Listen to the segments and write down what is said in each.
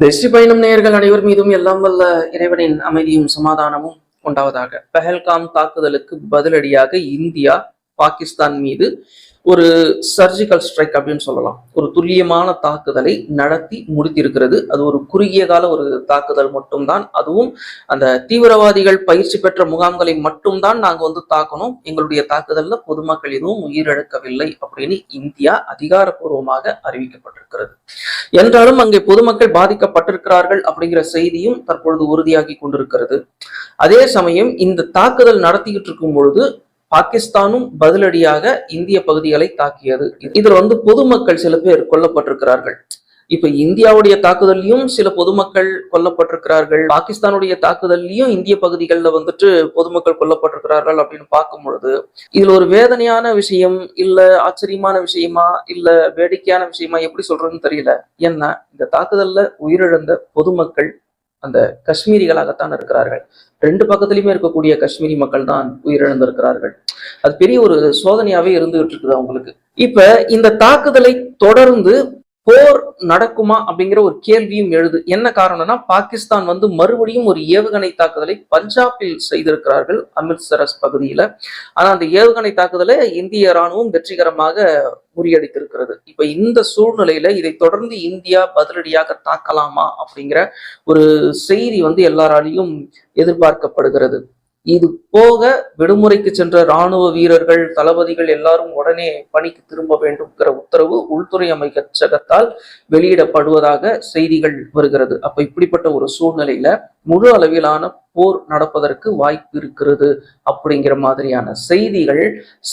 வெற்றி பயணம் நேயர்கள் அனைவர் மீதும் எல்லாம் வல்ல இறைவனின் அமைதியும் சமாதானமும் உண்டாவதாக. பெஹல்காம் தாக்குதலுக்கு பதிலடியாக இந்தியா பாகிஸ்தான் மீது ஒரு சர்ஜிக்கல் ஸ்ட்ரைக் அப்படின்னு சொல்லலாம். ஒரு துல்லியமான தாக்குதலை நடத்தி முடித்திருக்கிறது. அது ஒரு குறுகிய கால ஒரு தாக்குதல் மட்டும்தான். அதுவும் அந்த தீவிரவாதிகள் பயிற்சி பெற்ற முகாம்களை மட்டும்தான் நாங்க வந்து தாக்கணும். எங்களுடைய தாக்குதலில் பொதுமக்கள் எதுவும் உயிரிழக்கவில்லை அப்படின்னு இந்தியா அதிகாரப்பூர்வமாக அறிவிக்கப்பட்டிருக்கிறது. என்றாலும் அங்கே பொதுமக்கள் பாதிக்கப்பட்டிருக்கிறார்கள் அப்படிங்கிற செய்தியும் தற்பொழுது உறுதியாகி கொண்டிருக்கிறது. அதே சமயம் இந்த தாக்குதல் நடத்திக்கிட்டு இருக்கும் பொழுது பாகிஸ்தானும் பதிலடியாக இந்திய பகுதிகளை தாக்கியது. இதுல வந்து பொதுமக்கள் சில பேர் கொல்லப்பட்டிருக்கிறார்கள். இப்ப இந்தியாவுடைய தாக்குதல்லையும் சில பொதுமக்கள் கொல்லப்பட்டிருக்கிறார்கள். பாகிஸ்தானுடைய தாக்குதல்லையும் இந்திய பகுதிகளில் வந்துட்டு பொதுமக்கள் கொல்லப்பட்டிருக்கிறார்கள் அப்படின்னு பார்க்கும் பொழுது இதுல ஒரு வேதனையான விஷயம் இல்ல ஆச்சரியமான விஷயமா இல்ல வேடிக்கையான விஷயமா எப்படி சொல்றதுன்னு தெரியல. ஏன்னா இந்த தாக்குதல்ல உயிரிழந்த பொதுமக்கள் அந்த காஷ்மீரிகளாகத்தான் இருக்கிறார்கள். ரெண்டு பக்கத்துலயுமே இருக்கக்கூடிய காஷ்மீரி மக்கள் தான் உயிரிழந்திருக்கிறார்கள். அது பெரிய ஒரு சோதனையாவே இருந்துகிட்டு இருக்குது அவங்களுக்கு. இப்ப இந்த தாக்குதலை தொடர்ந்து போர் நடக்குமா அப்படிங்கிற ஒரு கேள்வியும் எழுது. என்ன காரணம்னா பாகிஸ்தான் வந்து மறுபடியும் ஒரு ஏவுகணை தாக்குதலை பஞ்சாபில் செய்திருக்கிறார்கள் அமிர்தசரஸ் பகுதியில. ஆனா அந்த ஏவுகணை தாக்குதலை இந்திய ராணுவம் வெற்றிகரமாக முறியடித்திருக்கிறது. இப்ப இந்த சூழ்நிலையில இதை தொடர்ந்து இந்தியா பதிலடியாக தாக்கலாமா அப்படிங்கிற ஒரு செய்தி வந்து எல்லாராலையும் எதிர்பார்க்கப்படுகிறது. இது போக விடுமுறைக்கு சென்ற ராணுவ வீரர்கள் தளபதிகள் எல்லாரும் உடனே பணிக்கு திரும்ப வேண்டும்ங்கிற உத்தரவு உள்துறை அமைச்சகத்தால் வெளியிடப்படுவதாக செய்திகள் வருகிறது. அப்ப இப்படிப்பட்ட ஒரு சூழ்நிலையில முழு அளவிலான போர் நடப்பதற்கு வாய்ப்பு இருக்கிறது அப்படிங்கிற மாதிரியான செய்திகள்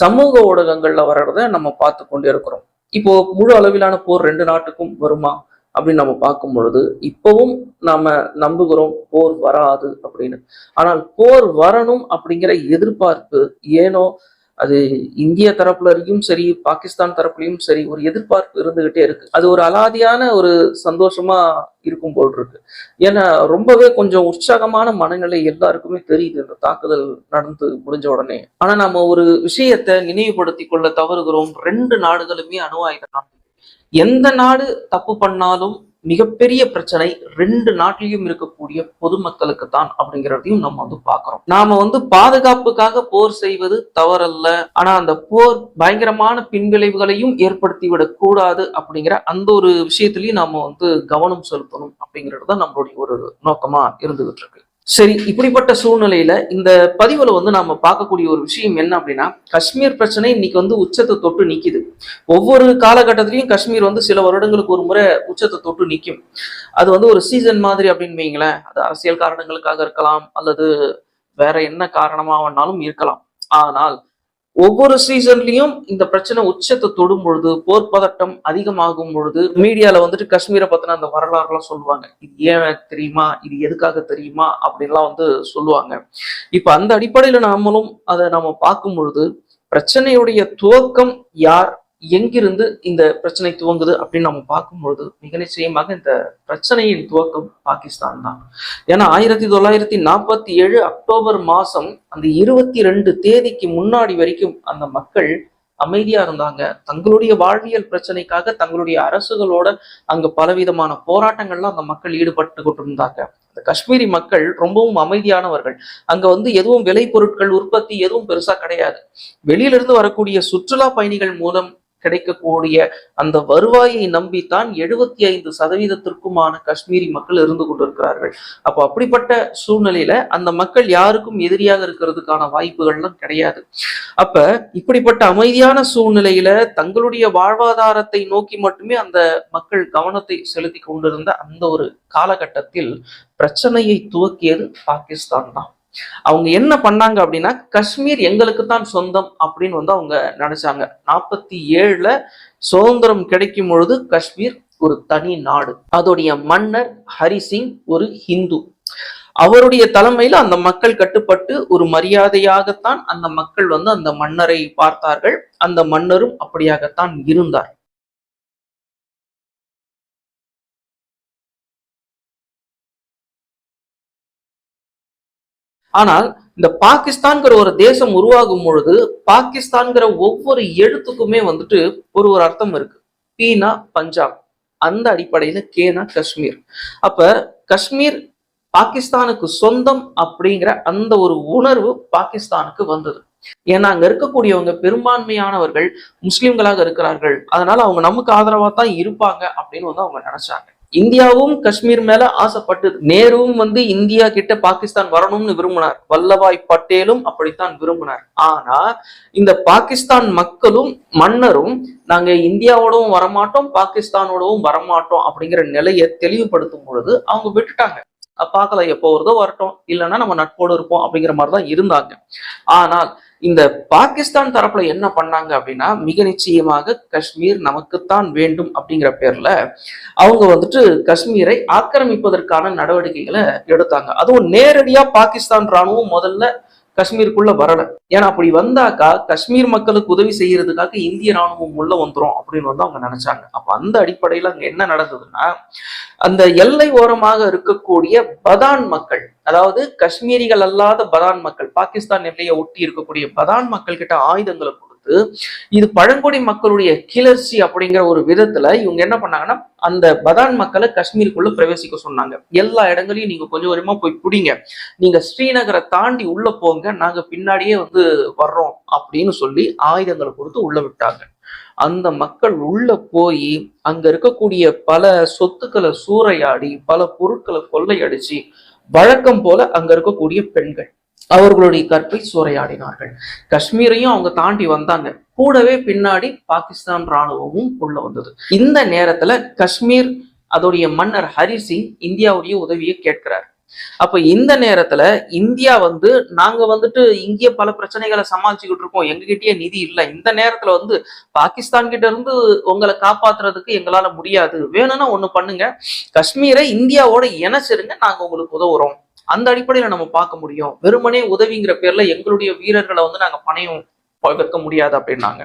சமூக ஊடகங்கள்ல வர்றத நம்ம பார்த்து கொண்டே இருக்கிறோம். இப்போ முழு அளவிலான போர் ரெண்டு நாட்டுக்கும் வருமா? அப்படின்னு நம்ம பார்க்கும் பொழுது இப்பவும் நாம நம்புகிறோம் போர் வராது அப்படின்னு. ஆனால் போர் வரணும் அப்படிங்கிற எதிர்பார்ப்பு ஏனோ அது இந்திய தரப்புலயும் சரி பாகிஸ்தான் தரப்புலையும் சரி ஒரு எதிர்பார்ப்பு இருந்துகிட்டே இருக்கு. அது ஒரு அலாதியான ஒரு சந்தோஷமா இருக்கும் போல் இருக்கு. ஏன்னா ரொம்பவே கொஞ்சம் உற்சாகமான மனநிலை எல்லாருக்குமே தெரியுது இந்த தாக்குதல் நடந்து முடிஞ்ச உடனே. ஆனா நம்ம ஒரு விஷயத்தை நினைவுபடுத்தி கொள்ள தவறுகிறோம். ரெண்டு நாடுகளுமே அணு ஆயுத நாடு எந்த நாடு தப்பு பண்ணாலும் மிகப்பெரிய பிரச்சனை ரெண்டு நாட்டிலையும் இருக்கக்கூடிய பொதுமக்களுக்கு தான் அப்படிங்கிறதையும் நம்ம வந்து பாக்குறோம் நாம வந்து பாதுகாப்புக்காக போர் செய்வது தவறல்ல. ஆனா அந்த போர் பயங்கரமான பின்விளைவுகளையும் ஏற்படுத்திவிடக் கூடாது அப்படிங்கிற அந்த ஒரு விஷயத்திலையும் நாம வந்து கவனம் செலுத்தணும் அப்படிங்கிறது தான் நம்மளுடைய ஒரு நோக்கமா இருந்துகிட்டு இருக்கு. சரி இப்படிப்பட்ட சூழ்நிலையில இந்த பதிவுல வந்து நாம பார்க்கக்கூடிய ஒரு விஷயம் என்ன அப்படின்னா காஷ்மீர் பிரச்சனை இன்னைக்கு வந்து உச்சத்தை தொட்டு நிக்குது. ஒவ்வொரு காலகட்டத்திலையும் காஷ்மீர் வந்து சில வருடங்களுக்கு ஒரு முறை உச்சத்தை தொட்டு நிற்கும் அது வந்து ஒரு சீசன் மாதிரி அப்படின்னு வைங்களேன். அது அரசியல் காரணங்களுக்காக இருக்கலாம் அல்லது வேற என்ன காரணமாக வேணாலும் இருக்கலாம். ஆனால் ஒவ்வொரு சீசன்லயும் இந்த பிரச்சனை உச்சத்தை தொடும் பொழுது போர் பதட்டம் அதிகமாகும் பொழுது மீடியால வந்துட்டு காஷ்மீரை பத்தின அந்த வரலாறுலாம் சொல்லுவாங்க. இது ஏன் தெரியுமா? இது எதுக்காக தெரியுமா? அப்படின்லாம் வந்து சொல்லுவாங்க. இப்ப அந்த அடிப்படையில நாமளும் அதை நம்ம பார்க்கும் பொழுது பிரச்சனையுடைய துவக்கம் யார்? எங்கிருந்து இந்த பிரச்சனை துவங்குது அப்படின்னு நம்ம பார்க்கும்பொழுது மிக நிச்சயமாக இந்த பிரச்சனையின் துவக்கம் பாகிஸ்தான் தான். ஏன்னா ஆயிரத்தி தொள்ளாயிரத்தி நாற்பத்தி ஏழு அக்டோபர் மாசம் அந்த இருபத்தி ரெண்டு தேதிக்கு முன்னாடி வரைக்கும் அந்த மக்கள் அமைதியா இருந்தாங்க. தங்களுடைய வாழ்வியல் பிரச்சனைக்காக தங்களுடைய அரசுகளோட அங்க பலவிதமான போராட்டங்கள்ல அந்த மக்கள் ஈடுபட்டு கொண்டிருந்தாங்க. இந்த காஷ்மீரி மக்கள் ரொம்பவும் அமைதியானவர்கள். அங்க வந்து எதுவும் விலை பொருட்கள் உற்பத்தி எதுவும் பெருசா கிடையாது. வெளியிலிருந்து வரக்கூடிய சுற்றுலா பயணிகள் மூலம் கிடைக்கக்கூடிய அந்த வருவாயை நம்பித்தான் எழுபத்தி ஐந்து சதவீதத்திற்குமான காஷ்மீரி மக்கள் இருந்து கொண்டிருக்கிறார்கள். அப்போ அப்படிப்பட்ட சூழ்நிலையில அந்த மக்கள் யாருக்கும் எதிரியாக இருக்கிறதுக்கான வாய்ப்புகள்லாம் கிடையாது. அப்ப இப்படிப்பட்ட அமைதியான சூழ்நிலையில தங்களுடைய வாழ்வாதாரத்தை நோக்கி மட்டுமே அந்த மக்கள் கவனத்தை செலுத்தி கொண்டிருந்த அந்த ஒரு காலகட்டத்தில் பிரச்சனையை துவக்கியது பாகிஸ்தான் தான். அவங்க என்ன பண்ணாங்க அப்படின்னா காஷ்மீர் எங்களுக்கு தான் சொந்தம் அப்படின்னு வந்து அவங்க நினைச்சாங்க. நாற்பத்தி ஏழுல சுதந்திரம் கிடைக்கும் பொழுது காஷ்மீர் ஒரு தனி நாடு. அதோடைய மன்னர் ஹரிசிங் ஒரு ஹிந்து. அவருடைய தலைமையில அந்த மக்கள் கட்டுப்பட்டு ஒரு மரியாதையாகத்தான் அந்த மக்கள் வந்து அந்த மன்னரை பார்த்தார்கள். அந்த மன்னரும் அப்படியாகத்தான் இருந்தார். ஆனால் இந்த பாகிஸ்தான்கிற ஒரு தேசம் உருவாகும் பொழுது பாகிஸ்தான்கிற ஒவ்வொரு எழுத்துக்குமே வந்துட்டு ஒரு ஒரு அர்த்தம் இருக்கு. பீனா பஞ்சாப். அந்த அடிப்படையில கேனா காஷ்மீர். அப்ப காஷ்மீர் பாகிஸ்தானுக்கு சொந்தம் அப்படிங்கிற அந்த ஒரு உணர்வு பாகிஸ்தானுக்கு வந்தது. ஏன்னா அங்க இருக்கக்கூடியவங்க பெரும்பான்மையானவர்கள் முஸ்லிம்களாக இருக்கிறார்கள். அதனால அவங்க நமக்கு ஆதரவா தான் இருப்பாங்க அப்படின்னு வந்து அவங்க நினைச்சாங்க. இந்தியாவும் காஷ்மீர் மேல ஆசைப்பட்டது. நேருவும் வந்து இந்தியா கிட்ட பாகிஸ்தான் வரணும்னு விரும்பினார். வல்லபாய் பட்டேலும் அப்படித்தான் விரும்பினார். ஆனா இந்த பாகிஸ்தான் மக்களும் மன்னரும் நாங்க இந்தியாவோடவும் வரமாட்டோம் பாகிஸ்தானோடவும் வரமாட்டோம் அப்படிங்கிற நிலையை தெளிவுபடுத்தும் பொழுது அவங்க விட்டுட்டாங்க. பார்க்கல பார்க்கலாம் எப்போ வருதோ வரட்டும். இல்லைன்னா நம்ம நட்போடு இருப்போம் அப்படிங்கிற மாதிரி தான் இருந்தாங்க. ஆனால் இந்த பாகிஸ்தான் தரப்புல என்ன பண்ணாங்க அப்படின்னா மிக நிச்சயமாக காஷ்மீர் நமக்குத்தான் வேண்டும் அப்படிங்கிற பேர்ல அவங்க வந்துட்டு காஷ்மீரை ஆக்கிரமிப்பதற்கான நடவடிக்கைகளை எடுத்தாங்க. அதுவும் நேரடியா பாகிஸ்தான் ராணுவம் முதல்ல காஷ்மீருக்குள்ள வரல. ஏன்னா அப்படி வந்தாக்கா காஷ்மீர் மக்களுக்கு உதவி செய்யறதுக்காக இந்திய ராணுவம் உள்ள வந்துரும் அப்படின்னு வந்து அவங்க நினைச்சாங்க. அப்ப அந்த அடிப்படையில அங்க என்ன நடந்ததுன்னா அந்த எல்லை ஓரமாக இருக்கக்கூடிய பதான் மக்கள் அதாவது காஷ்மீரிகள் அல்லாத பதான் மக்கள் பாகிஸ்தான் எல்லையை ஒட்டி இருக்கக்கூடிய பதான் மக்கள் கிட்ட ஆயுதங்களை கொடுத்து இது பழங்குடி மக்களுடைய கிளர்ச்சி அப்படிங்கிற ஒரு விதத்துல இவங்க என்ன பண்ணாங்கன்னா அந்த பதான் மக்களை காஷ்மீருக்குள்ள பிரவேசிக்க சொன்னாங்க. எல்லா இடங்களையும் நீங்க கொஞ்சம் கொஞ்சமா போய் பிடிங்க. நீங்க ஸ்ரீநகரை தாண்டி உள்ள போங்க. நாங்க பின்னாடியே வந்து வர்றோம் அப்படின்னு சொல்லி ஆயுதங்களை கொடுத்து உள்ள விட்டாங்க. அந்த மக்கள் உள்ள போய் அங்க இருக்கக்கூடிய பல சொத்துக்களை சூறையாடி பல பொருட்களை கொள்ளையடிச்சு வழக்கம் போல அங்க இருக்கக்கூடிய பெண்கள். அவர்களுடைய கற்பை சூறையாடினார்கள். காஷ்மீரையும் அவங்க தாண்டி வந்தாங்க. கூடவே பின்னாடி பாகிஸ்தான் ராணுவமும் உள்ள வந்தது. இந்த நேரத்துல காஷ்மீர் அதோடைய மன்னர் ஹரி சிங் இந்தியாவுடைய உதவியை கேட்கிறார். அப்ப இந்த நேரத்துல இந்தியா வந்து நாங்க வந்துட்டு இங்கே பல பிரச்சனைகளை சமாளிச்சுக்கிட்டு இருக்கோம். எங்ககிட்டயே நிதி இல்லை. இந்த நேரத்துல வந்து பாகிஸ்தான் கிட்ட இருந்து உங்களை காப்பாத்துறதுக்கு எங்களால முடியாது. வேணும்னா ஒண்ணு பண்ணுங்க. காஷ்மீரை இந்தியாவோட இணைச்சிருங்க. நாங்க உங்களுக்கு உதவுறோம். அந்த அடிப்படையில நம்ம பார்க்க முடியும். வெறுமனே உதவிங்கிற பேர்ல எங்களுடைய வீரர்களை வந்து நாங்க பணையம் வைக்க முடியாது அப்படின்னாங்க.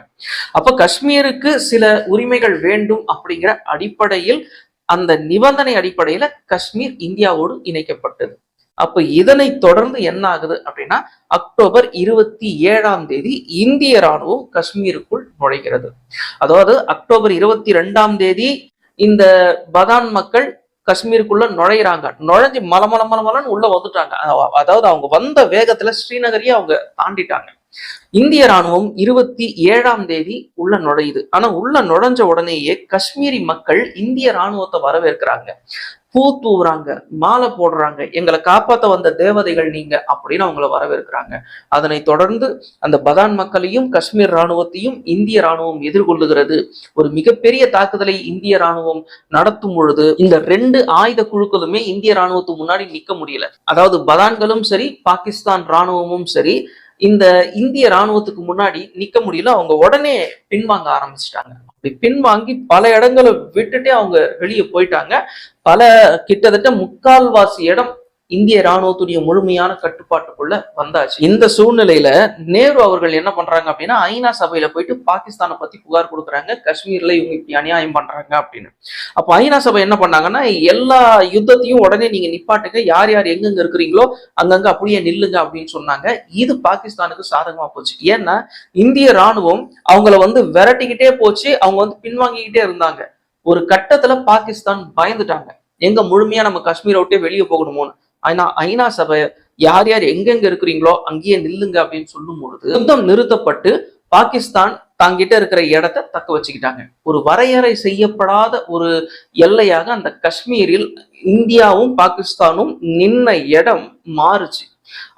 அப்ப காஷ்மீருக்கு சில உரிமைகள் வேண்டும் அப்படிங்கிற அடிப்படையில் அந்த நிபந்தனை அடிப்படையில காஷ்மீர் இந்தியாவோடு இணைக்கப்பட்டது. அப்ப இதனை தொடர்ந்து என்ன ஆகுது அப்படின்னா அக்டோபர் இருபத்தி ஏழாம் தேதி இந்திய ராணுவம் காஷ்மீருக்குள் நுழைகிறது. அதாவது அக்டோபர் இருபத்தி ரெண்டாம் தேதி இந்த பதான் மக்கள் காஷ்மீருக்குள்ள நுழையிறாங்க. நுழைஞ்சு மல மல மல மலன்னு உள்ள வந்துட்டாங்க. அதாவது அவங்க வந்த வேகத்துல ஸ்ரீநகரையே அவங்க தாண்டிட்டாங்க. இந்திய ராணுவம் இருபத்தி ஏழாம் தேதி உள்ள நுழையுது. ஆனா உள்ள நுழைஞ்ச உடனேயே காஷ்மீரி மக்கள் இந்திய ராணுவத்தை வரவேற்கிறாங்க. பூ தூவுறாங்க மாலை போடுறாங்க எங்களை காப்பாத்த வந்த தேவதைகள் நீங்க அப்படின்னு அவங்கள வரவேற்கிறாங்க. அதனை தொடர்ந்து அந்த பதான் மக்களையும் காஷ்மீர் ராணுவத்தையும் இந்திய ராணுவம் எதிர்கொள்ளுகிறது. ஒரு மிகப்பெரிய தாக்குதலை இந்திய ராணுவம் நடத்தும் பொழுது இந்த ரெண்டு ஆயுத குழுக்களுமே இந்திய ராணுவத்துக்கு முன்னாடி நிக்க முடியல. அதாவது பதான்களும் சரி பாகிஸ்தான் ராணுவமும் சரி இந்த இந்திய ராணுவத்துக்கு முன்னாடி நிக்க முடியல அவங்க உடனே பின்வாங்க ஆரம்பிச்சிட்டாங்க. அப்படி பின்வாங்கி பல இடங்களை விட்டுட்டே அவங்க வெளியே போயிட்டாங்க. பல கிட்டத்தட்ட முக்கால்வாசி இடம் இந்திய ராணுவத்துடைய முழுமையான கட்டுப்பாட்டுக்குள்ள வந்தாச்சு. இந்த சூழ்நிலையில நேரு அவர்கள் என்ன பண்றாங்க அப்படின்னா ஐநா சபையில போயிட்டு பாகிஸ்தானை பத்தி புகார் கொடுக்குறாங்க. காஷ்மீர்ல இவங்க இப்படி அநியாயம் பண்றாங்க அப்படின்னு. அப்ப ஐநா சபை என்ன பண்ணாங்கன்னா எல்லா யுத்தத்தையும் உடனே நீங்க நிப்பாட்டுங்க. யார் யார் எங்கெங்க இருக்கிறீங்களோ அங்கங்க அப்படியே நில்லுங்க அப்படின்னு சொன்னாங்க. இது பாகிஸ்தானுக்கு சாதகமா போச்சு. ஏன்னா இந்திய ராணுவம் அவங்கள வந்து விரட்டிக்கிட்டே போச்சு. அவங்க வந்து பின்வாங்கிக்கிட்டே இருந்தாங்க. ஒரு கட்டத்துல பாகிஸ்தான் பயந்துட்டாங்க. எங்க முழுமையா நம்ம காஷ்மீரை விட்டே வெளியே போகணுமோன்னு. ஐநா ஐநா சபை யார் யார் எங்கெங்க இருக்கிறீங்களோ அங்கேயே நில்லுங்க அப்படின்னு சொல்லும் பொழுது யுத்தம் நிறுத்தப்பட்டு பாகிஸ்தான் தாங்கிட்ட இருக்கிற இடத்த தக்க வச்சுக்கிட்டாங்க. ஒரு வரையறை செய்யப்படாத ஒரு எல்லையாக அந்த காஷ்மீரில் இந்தியாவும் பாகிஸ்தானும் நின்ன இடம் மாறுச்சு.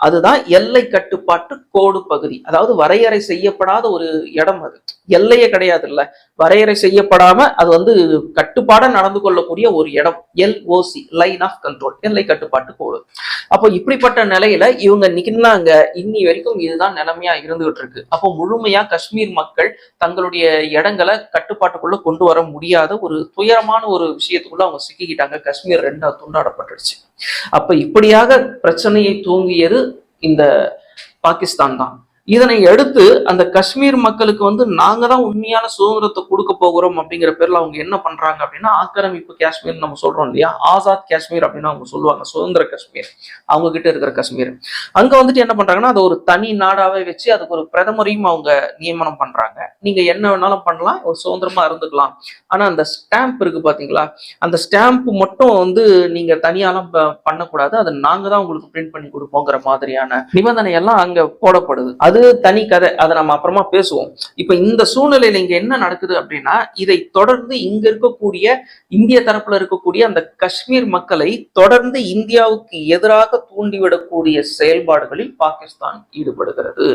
அதுதான் எல்லை கட்டுப்பாட்டு கோடு பகுதி. அதாவது வரையறை செய்யப்படாத ஒரு இடம் அது. எல்லையே கிடையாது இல்ல வரையறை செய்யப்படாம அது வந்து கட்டுப்பாட நடந்து கொள்ளக்கூடிய ஒரு இடம். எல்ஓசி லைன் ஆஃப் கண்ட்ரோல் எல்லை கட்டுப்பாட்டு கோடு. அப்போ இப்படிப்பட்ட நிலையில இவங்க நின்னாங்க. இன்னி வரைக்கும் இதுதான் நிலைமையா இருந்துகிட்டு இருக்கு. அப்போ முழுமையா காஷ்மீர் மக்கள் தங்களுடைய இடங்களை கட்டுப்பாட்டுக்குள்ள கொண்டு வர முடியாத ஒரு துயரமான ஒரு விஷயத்துக்குள்ள அவங்க சிக்கிக்கிட்டாங்க. காஷ்மீர் ரெண்டா துண்டாடப்பட்டுருச்சு அப்ப இப்படியாக பிரச்சனையை தூங்கியது இந்த பாகிஸ்தான் தான். இதனை அடுத்து அந்த காஷ்மீர் மக்களுக்கு வந்து நாங்க தான் உண்மையான சுதந்திரத்தை கொடுக்க போகிறோம் அப்படிங்கிற பேர்ல அவங்க என்ன பண்றாங்க அப்படின்னா ஆக்கிரமிப்பு காஷ்மீர் நம்ம சொல்றோம் இல்லையா? ஆசாத் காஷ்மீர் அப்படின்னு அவங்க சொல்லுவாங்க சுதந்திர காஷ்மீர். அவங்க கிட்ட இருக்கிற காஷ்மீர். அங்க வந்துட்டு என்ன பண்றாங்கன்னா அதை ஒரு தனி நாடாவே வச்சு அதுக்கு ஒரு பிரதமரையும் அவங்க நியமனம் பண்றாங்க. நீங்க என்ன வேணாலும் பண்ணலாம் ஒரு சுதந்திரமா இருந்துக்கலாம். ஆனா அந்த ஸ்டாம்ப் இருக்கு பாத்தீங்களா? அந்த ஸ்டாம்ப் மட்டும் வந்து நீங்க தனியாலாம் ப- பண்ணக்கூடாது. அதை நாங்க தான் உங்களுக்கு பிரிண்ட் பண்ணி கொடுப்போங்கிற மாதிரியான நிபந்தனை எல்லாம் அங்க போடப்படுது. அது அது தனி கதை. அதை நம்ம அப்புறமா பேசுவோம். இப்ப இந்த சூழ்நிலையில இங்க என்ன நடக்குது அப்படின்னா இதை தொடர்ந்து இங்க இருக்கக்கூடிய இந்திய தரப்புல இருக்கக்கூடிய அந்த காஷ்மீர் மக்களை தொடர்ந்து இந்தியாவுக்கு எதிராக தூண்டிவிடக்கூடிய செயல்பாடுகளில் பாகிஸ்தான் ஈடுபடுகிறது.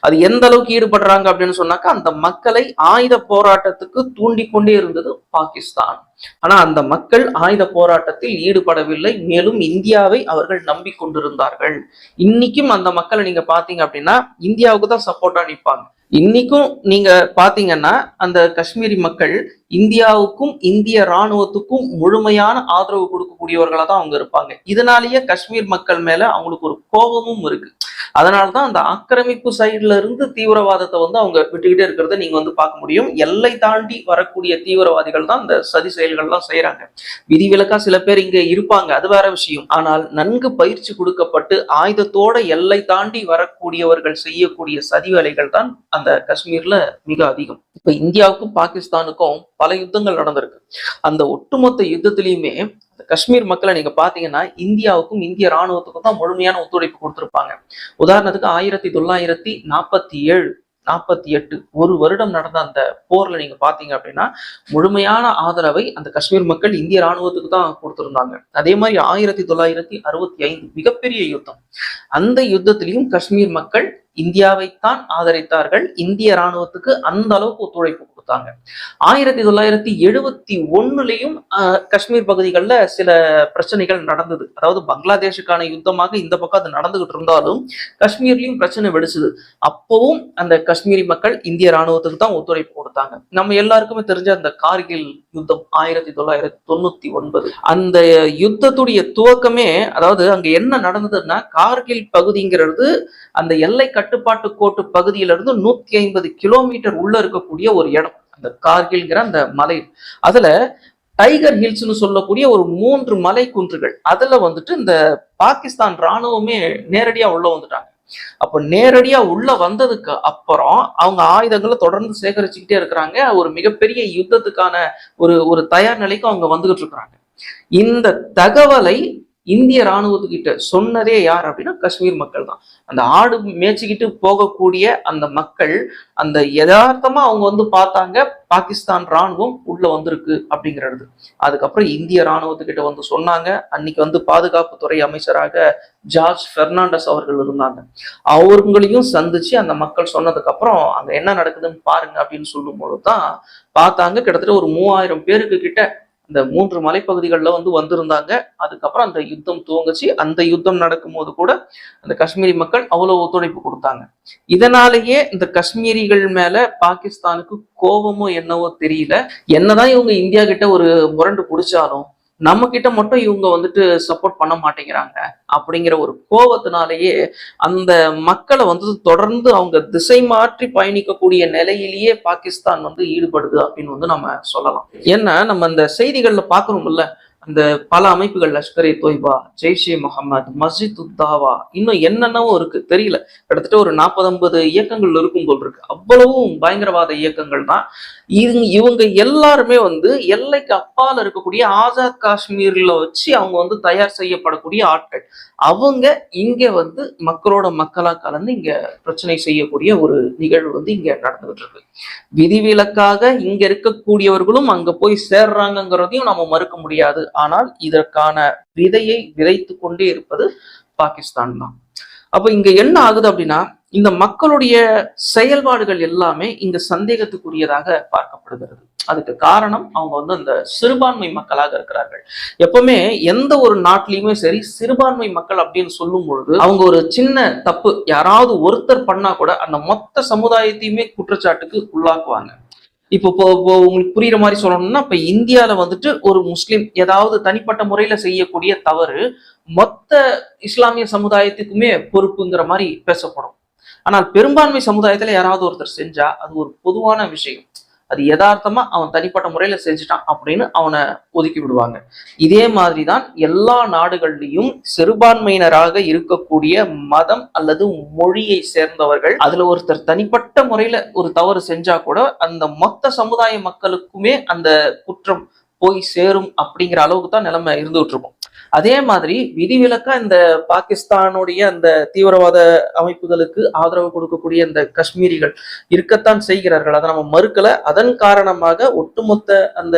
அது எந்த அளவுக்கு ஈடுபடுறாங்க அப்படின்னு சொன்னாக்கா அந்த மக்களை ஆயுத போராட்டத்துக்கு தூண்டிக்கொண்டே இருந்தது பாகிஸ்தான். ஆனா அந்த மக்கள் ஆயுத போராட்டத்தில் ஈடுபடவில்லை. மேலும் இந்தியாவை அவர்கள் நம்பி கொண்டிருந்தார்கள் இன்னைக்கும் அந்த மக்களை நீங்க பாத்தீங்க அப்படின்னா இந்தியாவுக்கு தான் சப்போர்ட்டா நிற்பாங்க இன்னைக்கும் நீங்க பாத்தீங்கன்னா அந்த காஷ்மீரி மக்கள் இந்தியாவுக்கும் இந்திய ராணுவத்துக்கும் முழுமையான ஆதரவு கொடுக்கக்கூடியவர்களா தான் அவங்க இருப்பாங்க. இதனாலேயே காஷ்மீர் மக்கள் மேல அவங்களுக்கு ஒரு கோபமும் இருக்கு. அதனாலதான் அந்த ஆக்கிரமிப்பு சைடுல இருந்து தீவிரவாதத்தை வந்து அவங்க விட்டுக்கிட்டே இருக்கிறத நீங்க வந்து பார்க்க முடியும். எல்லை தாண்டி வரக்கூடிய தீவிரவாதிகள் தான் இந்த சதி செயல்கள்லாம் செய்யறாங்க. விதிவிலக்கா சில பேர் இங்க இருப்பாங்க அது வேற விஷயம். ஆனால் நன்கு பயிற்சி கொடுக்கப்பட்டு ஆயுதத்தோட எல்லை தாண்டி வரக்கூடியவர்கள் செய்யக்கூடிய சதி வேலைகள் தான் அந்த காஷ்மீர்ல மிக அதிகம். இப்ப இந்தியாவுக்கும் பாகிஸ்தானுக்கும் பல யுத்தங்கள் நடந்திருக்கு. அந்த ஒட்டுமொத்த யுத்தத்திலையுமே காஷ்மீர் மக்களை நீங்க பாத்தீங்கன்னா இந்தியாவுக்கும் இந்திய ராணுவத்துக்கும் தான் முழுமையான ஒத்துழைப்பு கொடுத்திருப்பாங்க. உதாரணத்துக்கு ஆயிரத்தி தொள்ளாயிரத்தி நாற்பத்தி ஏழு நாற்பத்தி எட்டு ஒரு வருடம் நடந்த அந்த போர்ல நீங்க பாத்தீங்க அப்படின்னா முழுமையான ஆதரவை அந்த காஷ்மீர் மக்கள் இந்திய ராணுவத்துக்கு தான் கொடுத்திருந்தாங்க. அதே மாதிரி ஆயிரத்தி தொள்ளாயிரத்தி அறுபத்தி ஐந்து மிகப்பெரிய யுத்தம். அந்த யுத்தத்திலையும் காஷ்மீர் மக்கள் இந்தியாவைத்தான் ஆதரித்தார்கள். இந்திய ராணுவத்துக்கு அந்த அளவுக்கு ஒத்துழைப்பு கொடுத்தாங்க. ஆயிரத்தி தொள்ளாயிரத்தி எழுபத்தி ஒன்னுலையும் காஷ்மீர் பகுதிகளில் சில பிரச்சனைகள் நடந்தது. அதாவது பங்களாதேஷுக்கான யுத்தமாக இந்த பக்கம் அது நடந்துகிட்டு இருந்தாலும் காஷ்மீர்லயும் பிரச்சனை வெடிச்சது. அப்பவும் அந்த காஷ்மீரி மக்கள் இந்திய ராணுவத்துக்கு தான் ஒத்துழைப்பு கொடுத்தாங்க. நம்ம எல்லாருக்குமே தெரிஞ்ச அந்த கார்கில் யுத்தம் ஆயிரத்தி தொள்ளாயிரத்தி தொண்ணூத்தி ஒன்பது. அந்த யுத்தத்துடைய துவக்கமே அதாவது அங்க என்ன நடந்ததுன்னா கார்கில் பகுதிங்கிறது அந்த எல்லை கட்டுப்பாட்டு கோட்டு பகுதியில இருந்து நூத்தி ஐம்பது கிலோமீட்டர் உள்ள இருக்கக்கூடிய ஒரு இடம். அந்த கார்கில்ங்கிற அந்த மலை. அதுல டைகர் ஹில்ஸ்னு சொல்லக்கூடிய ஒரு மூன்று மலை குன்றுகள் அதுல வந்துட்டு இந்த பாகிஸ்தான் ராணுவமே நேரடியா உள்ள வந்துட்டாங்க. அப்ப நேரடியா உள்ள வந்ததுக்கு அப்புறம் அவங்க ஆயுதங்களை தொடர்ந்து சேகரிச்சுக்கிட்டே இருக்கிறாங்க. ஒரு மிகப்பெரிய யுத்தத்துக்கான ஒரு ஒரு தயார் நிலைக்கு அவங்க வந்துகிட்டு இருக்கிறாங்க. இந்த தகவலை இந்திய ராணுவத்துக்கிட்ட சொன்னதே யார் அப்படின்னா காஷ்மீர் மக்கள் தான். அந்த ஆடு மேய்ச்சிக்கிட்டு போகக்கூடிய அந்த மக்கள் அந்த யதார்த்தமா அவங்க வந்து பார்த்தாங்க பாகிஸ்தான் ராணுவம் உள்ள வந்திருக்கு அப்படிங்கிறது. அதுக்கப்புறம் இந்திய ராணுவத்துக்கிட்ட வந்து சொன்னாங்க. அன்னைக்கு வந்து பாதுகாப்புத்துறை அமைச்சராக ஜார்ஜ் பெர்னாண்டஸ் அவர்கள் இருந்தாங்க. அவங்களையும் சந்திச்சு அந்த மக்கள் சொன்னதுக்கு அப்புறம் அங்க என்ன நடக்குதுன்னு பாருங்க அப்படின்னு சொல்லும் பொழுது தான் பார்த்தாங்க. கிட்டத்தட்ட ஒரு மூவாயிரம் பேருக்கு கிட்ட இந்த மூன்று மலைப்பகுதிகளில் வந்து வந்திருந்தாங்க. அதுக்கப்புறம் அந்த யுத்தம் துவங்குச்சு. அந்த யுத்தம் நடக்கும்போது கூட அந்த காஷ்மீரி மக்கள் அவ்வளோ ஒத்துழைப்பு கொடுத்தாங்க. இதனாலேயே இந்த காஷ்மீரிகள் மேல பாகிஸ்தானுக்கு கோபமோ என்னவோ தெரியல. என்னதான் இவங்க இந்தியா கிட்ட ஒரு முரண்டு பிடிச்சாலும் நம்ம கிட்ட மட்டும் இவங்க வந்துட்டு சப்போர்ட் பண்ண மாட்டேங்கிறாங்க. அப்படிங்கிற ஒரு கோபத்தினாலேயே அந்த மக்களை வந்து தொடர்ந்து அவங்க திசை மாற்றி பயணிக்கக்கூடிய நிலையிலேயே பாகிஸ்தான் வந்து ஈடுபடுது அப்படின்னு வந்து நம்ம சொல்லலாம். ஏன்னா நம்ம அந்த செய்திகள்ல பாக்குறோம்ல இந்த பல அமைப்புகள் லஷ்கர் இ தொய்பா ஜெய்ஷே முகமது மஸ்ஜித் உத்தாவா இன்னும் என்னென்னவோ இருக்கு தெரியல. கிட்டத்தட்ட ஒரு நாற்பது ஐம்பது இயக்கங்கள் இருக்கும் போல் இருக்கு. அவ்வளவும் பயங்கரவாத இயக்கங்கள் தான். இவங்க இவங்க எல்லாருமே வந்து எல்லைக்கு அப்பால் இருக்கக்கூடிய ஆசாத் காஷ்மீர்ல வச்சு அவங்க வந்து தயார் செய்யப்படக்கூடிய ஆட்கள். அவங்க இங்க வந்து மக்களோட மக்களா கலந்து இங்க பிரச்சனை செய்யக்கூடிய ஒரு நிகழ்வு வந்து இங்க நடந்துகிட்டு இருக்கு விதிவிலக்காக இங்க இருக்கக்கூடியவர்களும் அங்க போய் சேர்றாங்கிறதையும் நம்ம மறுக்க முடியாது. ஆனால் இதற்கான விதையை விதைத்து கொண்டே இருப்பது பாகிஸ்தான் தான். அப்ப இங்க என்ன ஆகுது அப்படின்னா இந்த மக்களுடைய செயல்பாடுகள் எல்லாமே இங்க சந்தேகத்துக்குரியதாக பார்க்கப்படுகிறது. அதுக்கு காரணம் அவங்க வந்து அந்த சிறுபான்மை மக்களாக இருக்கிறார்கள். எப்பவுமே எந்த ஒரு நாட்டிலையுமே சரி சிறுபான்மை மக்கள் அப்படின்னு சொல்லும் பொழுது அவங்க ஒரு சின்ன தப்பு யாராவது ஒருத்தர் பண்ணா கூட அந்த மொத்த சமுதாயத்தையுமே குற்றச்சாட்டுக்கு உள்ளாக்குவாங்க. இப்போ இப்போ உங்களுக்கு புரியுற மாதிரி சொல்லணும்னா இப்ப இந்தியால வந்துட்டு ஒரு முஸ்லீம் ஏதாவது தனிப்பட்ட முறையில செய்யக்கூடிய தவறு மொத்த இஸ்லாமிய சமுதாயத்துக்குமே பொறுப்புங்கிற மாதிரி பேசப்படும். ஆனால் பெரும்பான்மை சமுதாயத்துல யாராவது ஒருத்தர் செஞ்சா அது ஒரு பொதுவான விஷயம். அது யதார்த்தமா அவன் தனிப்பட்ட முறையில செஞ்சுட்டான் அப்படின்னு அவனை ஒதுக்கி விடுவாங்க. இதே மாதிரிதான் எல்லா நாடுகள்லையும் சிறுபான்மையினராக இருக்கக்கூடிய மதம் அல்லது மொழியை சேர்ந்தவர்கள் அதுல ஒருத்தர் தனிப்பட்ட முறையில ஒரு தவறு செஞ்சா கூட அந்த மொத்த சமுதாய மக்களுக்குமே அந்த குற்றம் போய் சேரும் அப்படிங்கிற அளவுக்கு தான் நிலைமை இருந்துகிட்டு இருக்கும். அதே மாதிரி விதிவிலக்கா இந்த பாகிஸ்தானுடைய அந்த தீவிரவாத அமைப்புகளுக்கு ஆதரவு கொடுக்கக்கூடிய இந்த காஷ்மீரிகள் இருக்கத்தான் செய்கிறார்கள். அதை நம்ம மறுக்கல. அதன் காரணமாக ஒட்டுமொத்த அந்த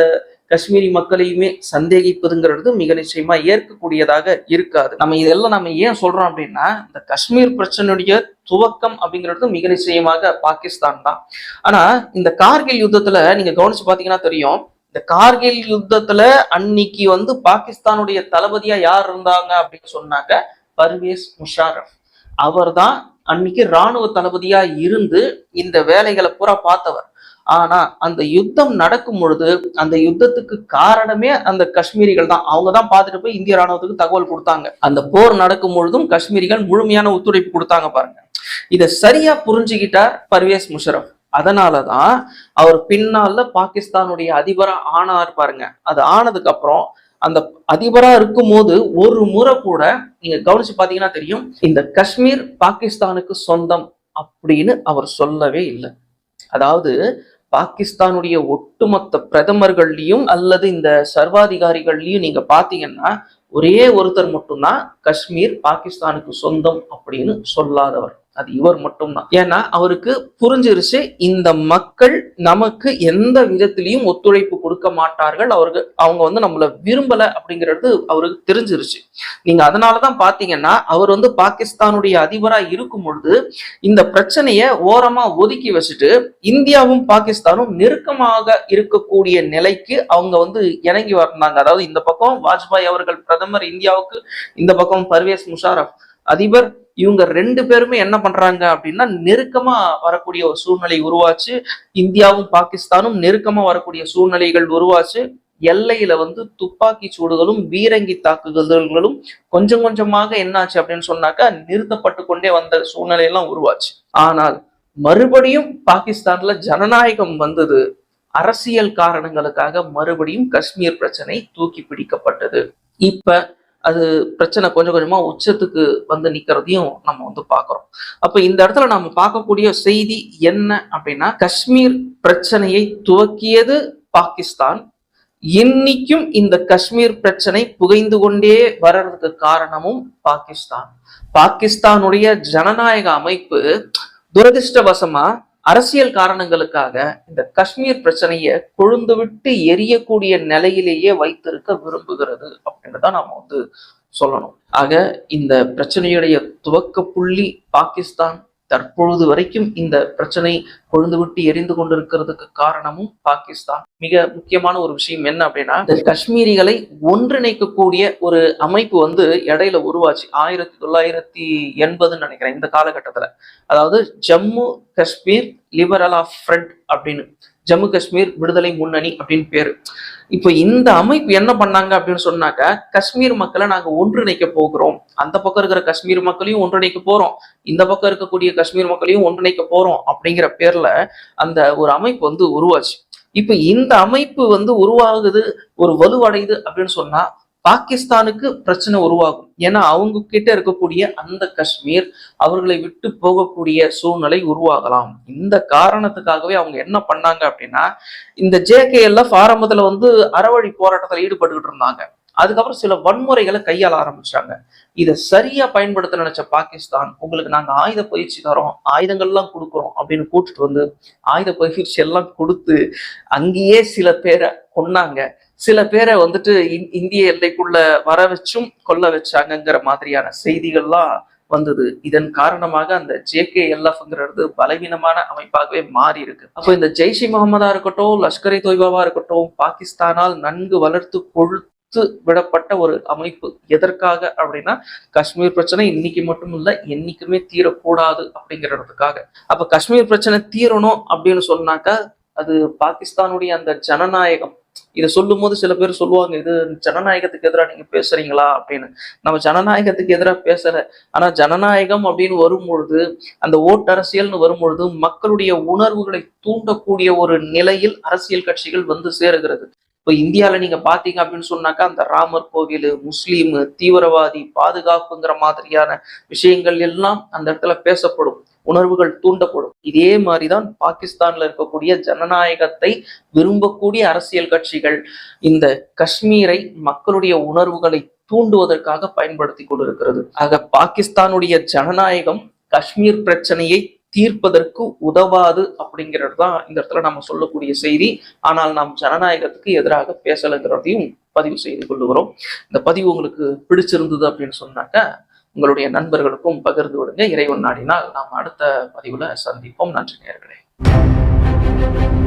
காஷ்மீரி மக்களையுமே சந்தேகிப்பதுங்கிறது மிக நிச்சயமா ஏற்கக்கூடியதாக இருக்காது. நம்ம இதெல்லாம் நம்ம ஏன் சொல்றோம் அப்படின்னா இந்த காஷ்மீர் பிரச்சனையுடைய துவக்கம் அப்படிங்கிறது மிக நிச்சயமாக பாகிஸ்தான் தான். ஆனா இந்த கார்கில் யுத்தத்துல நீங்க கவனிச்சு பாத்தீங்கன்னா தெரியும் இந்த கார்கில் யுத்தத்துல அன்னைக்கு வந்து பாகிஸ்தானுடைய தளபதியா யார் இருந்தாங்க அப்படின்னு சொன்னாங்க பர்வேஸ் முஷாரஃப். அவர் தான் அன்னைக்கு ராணுவ தளபதியா இருந்து இந்த வேலைகளை பூரா பார்த்தவர். ஆனா அந்த யுத்தம் நடக்கும் பொழுது அந்த யுத்தத்துக்கு காரணமே அந்த காஷ்மீரிகள் தான். அவங்க தான் பார்த்துட்டு போய் இந்திய ராணுவத்துக்கு தகவல் கொடுத்தாங்க. அந்த போர் நடக்கும் பொழுதும் காஷ்மீரிகள் முழுமையான ஒத்துழைப்பு கொடுத்தாங்க பாருங்க. இதை சரியா புரிஞ்சுக்கிட்டார் பர்வேஸ் அதனால அதனாலதான் அவர் பின்னால பாகிஸ்தானுடைய அதிபரா ஆனார் பாருங்க. அது ஆனதுக்கு அப்புறம் அந்த அதிபரா இருக்கும்போது ஒரு முறை கூட நீங்க கவனிச்சு பாத்தீங்கன்னா தெரியும் இந்த காஷ்மீர் பாகிஸ்தானுக்கு சொந்தம் அப்படின்னு அவர் சொல்லவே இல்லை. அதாவது பாகிஸ்தானுடைய ஒட்டுமொத்த பிரதமர்கள்லையும் அல்லது இந்த சர்வாதிகாரிகள்லயும் நீங்க பாத்தீங்கன்னா ஒரே ஒருத்தர் மட்டும்தான் காஷ்மீர் பாகிஸ்தானுக்கு சொந்தம் அப்படின்னு சொல்லாதவர். அது இவர் மட்டும்தான். ஏன்னா அவருக்கு புரிஞ்சிருச்சு இந்த மக்கள் நமக்கு எந்த விதத்திலையும் ஒத்துழைப்பு கொடுக்க மாட்டார்கள். அவருக்கு அவங்க வந்து நம்மள விரும்பல அப்படிங்கிறது அவருக்கு தெரிஞ்சிருச்சு. நீங்க அதனாலதான் பாத்தீங்கன்னா அவர் வந்து பாகிஸ்தானுடைய அதிபரா இருக்கும் பொழுது இந்த பிரச்சனைய ஓரமா ஒதுக்கி வச்சுட்டு இந்தியாவும் பாகிஸ்தானும் நெருக்கமாக இருக்கக்கூடிய நிலைக்கு அவங்க வந்து இணங்கி வந்தாங்க அதாவது இந்த பக்கம் வாஜ்பாய் அவர்கள் பிரதமர் இந்தியாவுக்கு இந்த பக்கம் பர்வேஸ் முஷாரப் அதிபர் இவங்க ரெண்டு பேருமே என்ன பண்றாங்க அப்படின்னா நெருக்கமா வரக்கூடிய ஒரு சூழ்நிலை உருவாச்சு. இந்தியாவும் பாகிஸ்தானும் நெருக்கமா வரக்கூடிய சூழ்நிலைகள் உருவாச்சு. எல்லையில வந்து துப்பாக்கி சூடுகளும் பீரங்கி தாக்குதல்களும் கொஞ்சம் கொஞ்சமாக என்னாச்சு அப்படின்னு சொன்னாக்கா நிறுத்தப்பட்டு கொண்டே வந்த சூழ்நிலை எல்லாம் உருவாச்சு. ஆனால் மறுபடியும் பாகிஸ்தான்ல ஜனநாயகம் வந்தது. அரசியல் காரணங்களுக்காக மறுபடியும் காஷ்மீர் பிரச்சனை தூக்கி பிடிக்கப்பட்டது. இப்ப அது பிரச்சனை கொஞ்சம் கொஞ்சமா உச்சத்துக்கு வந்து நிக்கிறதையும் நம்ம வந்து பார்க்குறோம் அப்ப இந்த இடத்துல நாம பார்க்கக்கூடிய செய்தி என்ன அப்படின்னா காஷ்மீர் பிரச்சனையை துவக்கியது பாகிஸ்தான். இன்னைக்கும் இந்த காஷ்மீர் பிரச்சனை புகைந்து கொண்டே வர்றதுக்கு காரணமும் பாகிஸ்தான். பாகிஸ்தானுடைய ஜனநாயக அமைப்பு துரதிருஷ்டவசமா அரசியல் காரணங்களுக்காக இந்த காஷ்மீர் பிரச்சனையை கொழுந்து விட்டு எரியக்கூடிய நிலையிலேயே வைத்திருக்க விரும்புகிறது அப்படின்றத நாம வந்து சொல்லணும். ஆக இந்த பிரச்சனையுடைய துவக்க புள்ளி பாகிஸ்தான் தற்பொழுது வரைக்கும் இந்த பிரச்சனை கொழுந்து விட்டு எரிந்து கொண்டிருக்கிறதுக்கு காரணமும் பாகிஸ்தான். மிக முக்கியமான ஒரு விஷயம் என்ன அப்படின்னா இந்த காஷ்மீரிகளை ஒன்றிணைக்கக்கூடிய ஒரு அமைப்பு வந்து இடையில உருவாச்சு. ஆயிரத்தி தொள்ளாயிரத்தி எண்பதுன்னு நினைக்கிறேன் இந்த காலகட்டத்துல. அதாவது Jammu Kashmir liberal of front அப்படின்னு. ஜம்மு காஷ்மீர் விடுதலை முன்னணி அப்படின்னு பேரு. இப்போ இந்த அமைப்பு என்ன பண்ணாங்க அப்படின்னு சொன்னாக்க காஷ்மீர் மக்களை நாங்க ஒன்றிணைக்க போகிறோம். அந்த பக்கம் இருக்கிற காஷ்மீர் மக்களையும் ஒன்றிணைக்க போறோம். இந்த பக்கம் இருக்கக்கூடிய காஷ்மீர் மக்களையும் ஒன்றிணைக்க போறோம் அப்படிங்கிற பேர்ல அந்த ஒரு அமைப்பு வந்து உருவாச்சு. இப்ப இந்த அமைப்பு வந்து உருவாகுது ஒரு வலுவடையுது அப்படின்னு சொன்னா பாகிஸ்தானுக்கு பிரச்சனை உருவாகும். ஏன்னா அவங்க கிட்ட இருக்கக்கூடிய அந்த காஷ்மீர் அவர்களை விட்டு போகக்கூடிய சூழ்நிலை உருவாகலாம். இந்த காரணத்துக்காகவே அவங்க என்ன பண்ணாங்க அப்படின்னா இந்த ஜேகேஎல்எஃப் ஆரம்பத்துல வந்து அறவழி போராட்டத்தில் ஈடுபட்டுக்கிட்டு இருந்தாங்க. அதுக்கப்புறம் சில வன்முறைகளை கையாள ஆரம்பிச்சாங்க இதை சரியா பயன்படுத்த நினைச்ச பாகிஸ்தான் உங்களுக்கு நாங்க ஆயுத பயிற்சி தரோம் ஆயுதங்கள்லாம் கொடுக்குறோம் அப்படின்னு கூட்டிட்டு வந்து ஆயுத பயிற்சி எல்லாம் கொடுத்து அங்கேயே சில பேரை கொன்னாங்க. சில பேரை வந்துட்டு இந்- இந்திய எல்லைக்குள்ள வர வச்சும் கொல்ல வச்சாங்கங்கிற மாதிரியான செய்திகள்லாம் வந்தது. இதன் காரணமாக அந்த ஜேகே எல்எஃப்ங்கிறது பலவீனமான அமைப்பாகவே மாறி இருக்கு அப்போ இந்த ஜெய்ஷி முகமதா இருக்கட்டும் லஷ்கர் தொய்பாவா இருக்கட்டும் பாகிஸ்தானால் நன்கு வளர்த்து கொழுத்து விடப்பட்ட ஒரு அமைப்பு எதற்காக அப்படின்னா காஷ்மீர் பிரச்சனை இன்னைக்கு மட்டும் இல்லை என்னைக்குமே தீரக்கூடாது அப்படிங்கிறதுக்காக. அப்ப காஷ்மீர் பிரச்சனை தீரணும் அப்படின்னு சொன்னாக்கா அது பாகிஸ்தானுடைய அந்த ஜனநாயகம். இதை சொல்லும் போது சில பேர் சொல்லுவாங்க இது ஜனநாயகத்துக்கு எதிராக நீங்க பேசுறீங்களா அப்படின்னு. நம்ம ஜனநாயகத்துக்கு எதிராக பேசல. ஆனா ஜனநாயகம் அப்படின்னு வரும்பொழுது அந்த ஓட்டரசியல்னு வரும்பொழுது மக்களுடைய உணர்வுகளை தூண்டக்கூடிய ஒரு நிலையில் அரசியல் கட்சிகள் வந்து சேருகிறது. இப்போ இந்தியால நீங்க பாத்தீங்க அப்படின்னு சொன்னாக்கா அந்த ராமர் கோவில் முஸ்லீம் தீவிரவாதி பாதுகாப்புங்கிற மாதிரியான விஷயங்கள் எல்லாம் அந்த இடத்துல பேசப்படும். உணர்வுகள் தூண்டப்படும். இதே மாதிரிதான் பாகிஸ்தான்ல இருக்கக்கூடிய ஜனநாயகத்தை விரும்பக்கூடிய அரசியல் கட்சிகள் இந்த காஷ்மீரை மக்களுடைய உணர்வுகளை தூண்டுவதற்காக பயன்படுத்தி கொண்டிருக்கிறது. ஆக பாகிஸ்தானுடைய ஜனநாயகம் காஷ்மீர் பிரச்சனையை தீர்ப்பதற்கு உதவாது அப்படிங்கிறது தான் இந்த இடத்துல நம்ம சொல்லக்கூடிய செய்தி. ஆனால் நாம் ஜனநாயகத்துக்கு எதிராக பேசலைங்கிறதையும் பதிவு செய்து கொள்ளுகிறோம். இந்த பதிவு உங்களுக்கு பிடிச்சிருந்தது அப்படின்னு சொன்னாக்க உங்களுடைய நண்பர்களுக்கும் பகிர்ந்து விடுங்க. இறைவன் நாடினால் நாம் அடுத்த பதிவுல சந்திப்போம். நன்றி நேர்களே